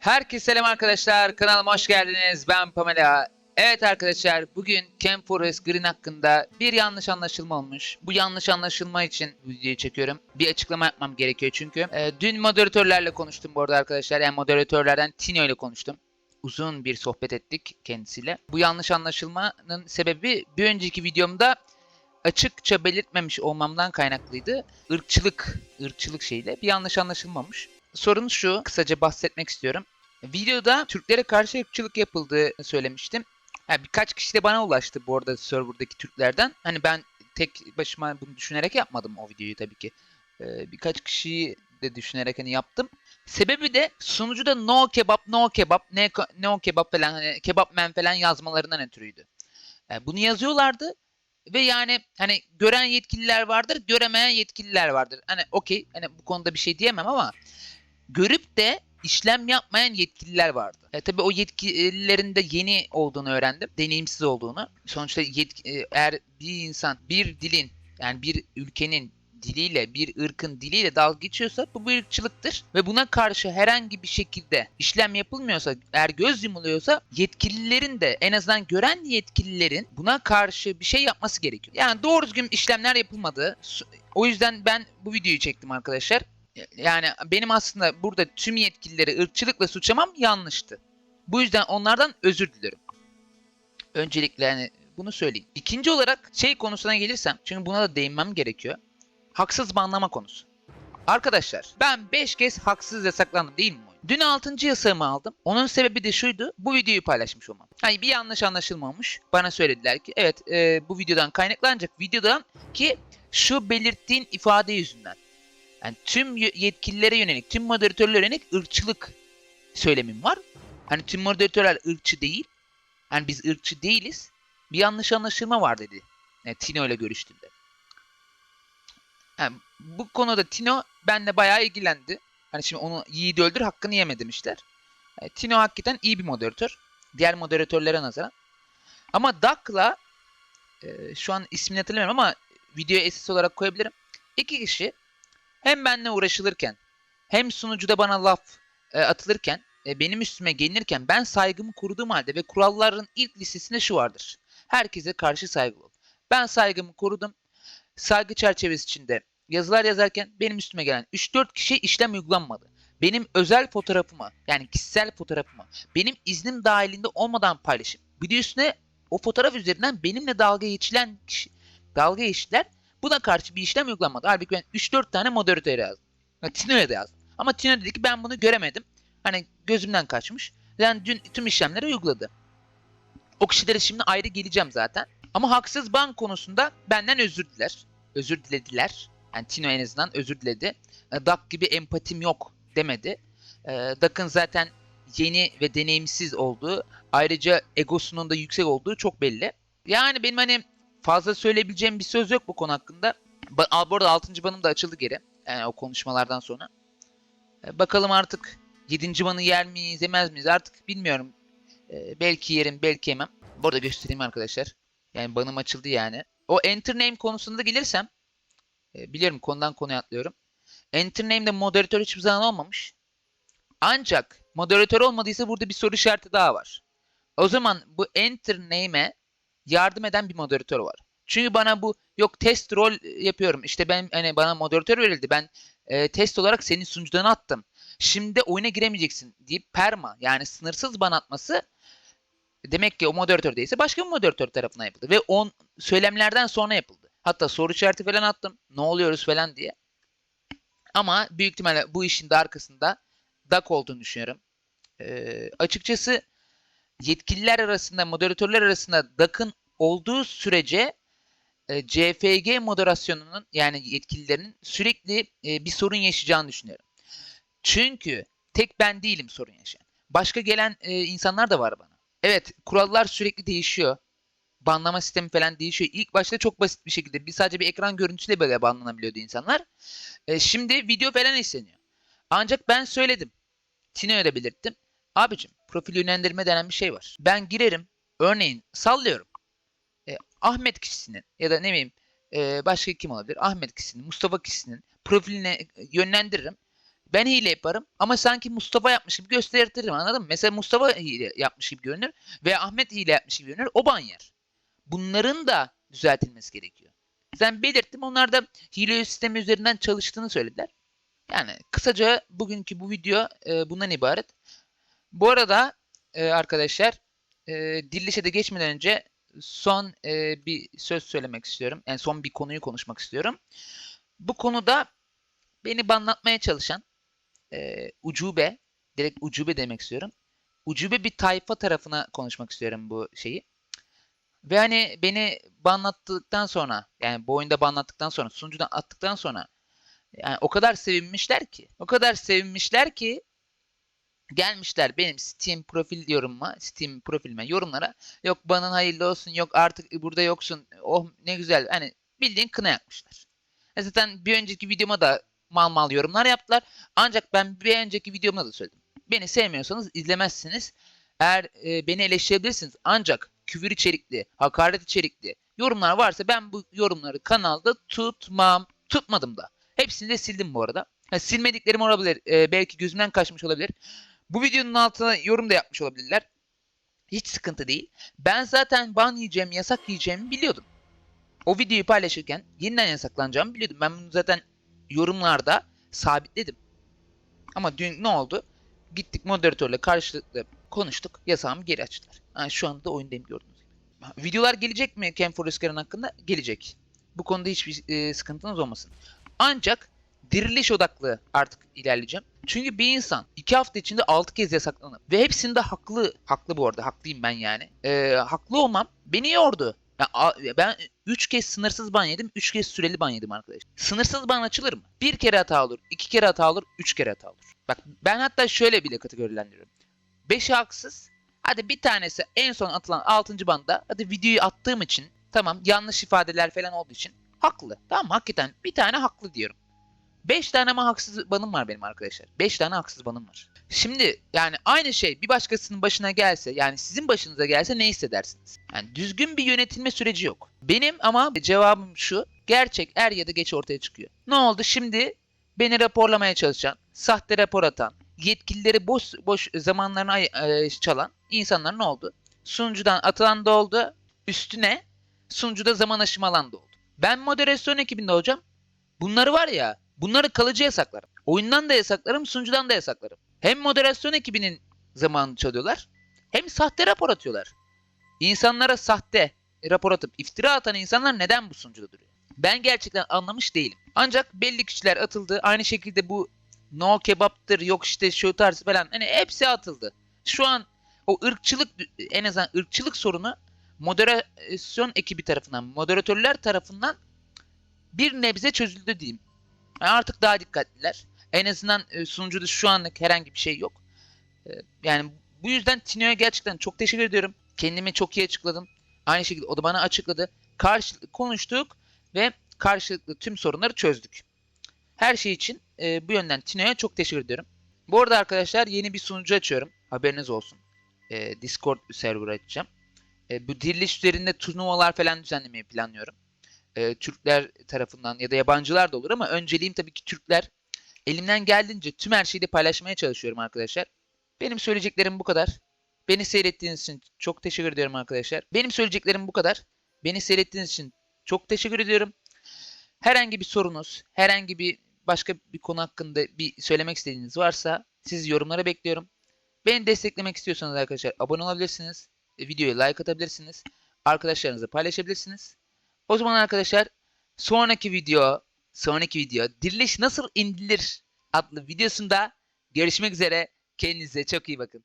Herkese selam arkadaşlar. Kanalıma hoş geldiniz. Ben Pamela. Evet arkadaşlar bugün Camp Forest Green hakkında bir yanlış anlaşılma olmuş. Bu yanlış anlaşılma için videoyu çekiyorum. Bir açıklama yapmam gerekiyor çünkü. Ee, dün moderatörlerle konuştum bu arada arkadaşlar. Yani moderatörlerden Tino ile konuştum. Uzun bir sohbet ettik kendisiyle. Bu yanlış anlaşılmanın sebebi bir önceki videomda açıkça belirtmemiş olmamdan kaynaklıydı. Irkçılık, ırkçılık şeyle bir yanlış anlaşılmamış. Sorun şu, kısaca bahsetmek istiyorum. Videoda Türklere karşı ırkçılık yapıldığını söylemiştim. Ha, birkaç kişi de bana ulaştı bu arada serverdaki Türklerden. Hani ben tek başıma bunu düşünerek yapmadım o videoyu tabii ki. Ee, birkaç kişiyi de düşünerek hani yaptım. Sebebi de sunucuda no kebap, no kebap, ne no kebap falan hani kebap men falan yazmalarından ötürüydü. Ee, bunu yazıyorlardı ve yani hani gören yetkililer vardır, göremeyen yetkililer vardır. Hani okey, hani bu konuda bir şey diyemem ama görüp de işlem yapmayan yetkililer vardı. E, tabii o yetkililerin de yeni olduğunu öğrendim. Deneyimsiz olduğunu. Sonuçta yetki, e, eğer bir insan bir dilin yani bir ülkenin diliyle bir ırkın diliyle dalga geçiyorsa bu bir ırkçılıktır ve buna karşı herhangi bir şekilde işlem yapılmıyorsa eğer göz yumuluyorsa yetkililerin de en azından gören yetkililerin buna karşı bir şey yapması gerekiyor. Yani doğru düzgün işlemler yapılmadı. O yüzden ben bu videoyu çektim arkadaşlar. Yani benim aslında burada tüm yetkilileri ırkçılıkla suçlamam yanlıştı. Bu yüzden onlardan özür dilerim. Öncelikle yani bunu söyleyeyim. İkinci olarak şey konusuna gelirsem çünkü buna da değinmem gerekiyor. Haksız banlama konusu. Arkadaşlar ben 5 kez haksız yasaklandım değil mi? Dün 6. yasağımı aldım. Onun sebebi de şuydu. Bu videoyu paylaşmış olmam. Hani bir yanlış anlaşılma olmuş. Bana söylediler ki evet e, bu videodan kaynaklanacak videodan ki şu belirttiğin ifade yüzünden. Yani tüm yetkililere yönelik, tüm moderatörlere yönelik ırkçılık söylemim var. Hani tüm moderatörler ırkçı değil. Hani biz ırkçı değiliz. Bir yanlış anlaşılma var dedi. Yani Tino ile görüştüğümde. Yani bu konuda Tino benle bayağı ilgilendi. Hani şimdi onu yiğidi öldür hakkını yeme demişler. Yani Tino hakikaten iyi bir moderatör. Diğer moderatörlere nazaran. Ama Duck'la e, şu an ismini hatırlamıyorum ama videoya esis olarak koyabilirim. İki kişi hem benimle uğraşılırken hem sunucuda bana laf e, atılırken e, benim üstüme gelinirken ben saygımı koruduğum halde ve kuralların ilk listesinde şu vardır. Herkese karşı saygılı ol. Ben saygımı korudum. Saygı çerçevesi içinde yazılar yazarken benim üstüme gelen 3-4 kişi işlem uygulanmadı. Benim özel fotoğrafımı yani kişisel fotoğrafımı benim iznim dahilinde olmadan paylaşıp bir de üstüne o fotoğraf üzerinden benimle dalga geçilen kişi, dalga geçtiler Buna karşı bir işlem uygulanmadı. Halbuki ben 3-4 tane moderatör yazdım. Yani Tino'ya da yazdım. Ama Tino dedi ki ben bunu göremedim. Hani gözümden kaçmış. Yani dün tüm işlemleri uyguladı. O kişilere şimdi ayrı geleceğim zaten. Ama haksız ban konusunda benden özür diler. Özür dilediler. Yani Tino en azından özür diledi. E, Duck gibi empatim yok demedi. E, Duck'ın zaten yeni ve deneyimsiz olduğu, ayrıca egosunun da yüksek olduğu çok belli. Yani benim hani fazla söyleyebileceğim bir söz yok bu konu hakkında. Ba bu arada 6. banım da açıldı geri. Yani o konuşmalardan sonra. E, bakalım artık 7. banı yer miyiz yemez miyiz artık bilmiyorum. E, belki yerim belki yemem. Bu arada göstereyim arkadaşlar. Yani banım açıldı yani. O enter name konusunda gelirsem. E, biliyorum konudan konuya atlıyorum. Enter name'de moderatör hiçbir zaman olmamış. Ancak moderatör olmadıysa burada bir soru işareti daha var. O zaman bu enter name'e yardım eden bir moderatör var. Çünkü bana bu yok test rol yapıyorum. İşte ben hani bana moderatör verildi. Ben e, test olarak senin sunucudan attım. Şimdi oyuna giremeyeceksin deyip perma yani sınırsız ban atması demek ki o moderatör değilse başka bir moderatör tarafından yapıldı. Ve on söylemlerden sonra yapıldı. Hatta soru işareti falan attım. Ne oluyoruz falan diye. Ama büyük ihtimalle bu işin de arkasında DAK olduğunu düşünüyorum. Ee, açıkçası yetkililer arasında, moderatörler arasında DAK'ın olduğu sürece e, CFG moderasyonunun yani yetkililerinin sürekli e, bir sorun yaşayacağını düşünüyorum. Çünkü tek ben değilim sorun yaşayan. Başka gelen e, insanlar da var bana. Evet kurallar sürekli değişiyor. Banlama sistemi falan değişiyor. İlk başta çok basit bir şekilde bir sadece bir ekran görüntüsüyle böyle banlanabiliyordu insanlar. E, şimdi video falan isteniyor. Ancak ben söyledim. Tino'ya da belirttim. Abicim profil yönlendirme denen bir şey var. Ben girerim. Örneğin sallıyorum. E, Ahmet kişisinin ya da ne bileyim e, başka kim olabilir? Ahmet kişisinin, Mustafa kişisinin profiline yönlendiririm. Ben hile yaparım ama sanki Mustafa yapmış gibi gösteririm anladın mı? Mesela Mustafa hile yapmış gibi görünür veya Ahmet hile yapmış gibi görünür. O ban yer. Bunların da düzeltilmesi gerekiyor. Sen belirttim onlar da hile sistemi üzerinden çalıştığını söylediler. Yani kısaca bugünkü bu video e, bundan ibaret. Bu arada e, arkadaşlar e, Dilliş'e de geçmeden önce son e, bir söz söylemek istiyorum. Yani son bir konuyu konuşmak istiyorum. Bu konuda beni banlatmaya çalışan e, ucube, direkt ucube demek istiyorum. Ucube bir tayfa tarafına konuşmak istiyorum bu şeyi. Ve hani beni banlattıktan sonra yani bu oyunda banlattıktan sonra sunucudan attıktan sonra yani o kadar sevinmişler ki o kadar sevinmişler ki gelmişler benim Steam profil yorumuma Steam profilime yorumlara yok banın hayırlı olsun yok artık burada yoksun oh ne güzel hani bildiğin kına yakmışlar. E zaten bir önceki videoma da mal mal yorumlar yaptılar. Ancak ben bir önceki videomda da söyledim. Beni sevmiyorsanız izlemezsiniz. Eğer e, beni eleştirebilirsiniz. Ancak küfür içerikli, hakaret içerikli yorumlar varsa ben bu yorumları kanalda tutmam. Tutmadım da. Hepsini de sildim bu arada. Ha, silmediklerim olabilir. E, belki gözümden kaçmış olabilir. Bu videonun altına yorum da yapmış olabilirler. Hiç sıkıntı değil. Ben zaten ban yiyeceğim, yasak yiyeceğimi biliyordum. O videoyu paylaşırken yeniden yasaklanacağımı biliyordum. Ben bunu zaten yorumlarda sabitledim. Ama dün ne oldu? Gittik moderatörle karşılıklı konuştuk. Yasağımı geri açtılar. Yani şu anda da oyundayım gördüğünüz gibi. Videolar gelecek mi Ken Forrest'ın hakkında? Gelecek. Bu konuda hiçbir e, sıkıntınız olmasın. Ancak diriliş odaklı artık ilerleyeceğim. Çünkü bir insan iki hafta içinde 6 kez yasaklanıp ve hepsinde haklı, haklı bu arada haklıyım ben yani. E, haklı olmam beni yordu. Ya, a- ben 3 kez sınırsız ban yedim, 3 kez süreli ban yedim arkadaş. Sınırsız ban açılır mı? Bir kere hata olur, iki kere hata olur, üç kere hata olur. Bak ben hatta şöyle bile kategorilendiriyorum. 5'i haksız. Hadi bir tanesi en son atılan 6. banda. Hadi videoyu attığım için tamam yanlış ifadeler falan olduğu için haklı. Tamam hakikaten bir tane haklı diyorum. 5 tane ama haksız banım var benim arkadaşlar. 5 tane haksız banım var. Şimdi yani aynı şey bir başkasının başına gelse yani sizin başınıza gelse ne hissedersiniz? Yani düzgün bir yönetilme süreci yok. Benim ama cevabım şu. Gerçek er ya da geç ortaya çıkıyor. Ne oldu? Şimdi beni raporlamaya çalışan, sahte rapor atan, yetkilileri boş boş zamanlarını ay- e, çalan insanlar ne oldu? Sunucudan atılan da oldu. Üstüne sunucuda zaman aşımı alan da oldu. Ben moderasyon ekibinde hocam. Bunları var ya, bunları kalıcı yasaklarım. Oyundan da yasaklarım, sunucudan da yasaklarım. Hem moderasyon ekibinin zamanını çalıyorlar, hem sahte rapor atıyorlar. İnsanlara sahte rapor atıp iftira atan insanlar neden bu sunucuda duruyor? Ben gerçekten anlamış değilim. Ancak belli kişiler atıldı. Aynı şekilde bu no kebaptır, yok işte şu tarz falan. Hani hepsi atıldı. Şu an o ırkçılık en azından ırkçılık sorunu moderasyon ekibi tarafından, moderatörler tarafından bir nebze çözüldü diyeyim. Yani artık daha dikkatliler. En azından e, sunucuda şu anlık herhangi bir şey yok. E, Yani bu yüzden Tino'ya gerçekten çok teşekkür ediyorum. Kendimi çok iyi açıkladım. Aynı şekilde o da bana açıkladı. Karşılıklı konuştuk ve karşılıklı tüm sorunları çözdük. Her şey için e, bu yönden Tino'ya çok teşekkür ediyorum. Bu arada arkadaşlar yeni bir sunucu açıyorum. Haberiniz olsun. E, Discord server açacağım. E, bu diriliş üzerinde turnuvalar falan düzenlemeyi planlıyorum. E, Türkler tarafından ya da yabancılar da olur ama önceliğim tabii ki Türkler. Elimden geldiğince tüm her şeyi de paylaşmaya çalışıyorum arkadaşlar. Benim söyleyeceklerim bu kadar. Beni seyrettiğiniz için çok teşekkür ediyorum arkadaşlar. Benim söyleyeceklerim bu kadar. Beni seyrettiğiniz için çok teşekkür ediyorum. Herhangi bir sorunuz, herhangi bir başka bir konu hakkında bir söylemek istediğiniz varsa sizi yorumlara bekliyorum. Beni desteklemek istiyorsanız arkadaşlar abone olabilirsiniz. Videoya like atabilirsiniz. Arkadaşlarınızla paylaşabilirsiniz. O zaman arkadaşlar sonraki video, sonraki video diriliş nasıl indirilir adlı videosunda görüşmek üzere. Kendinize çok iyi bakın.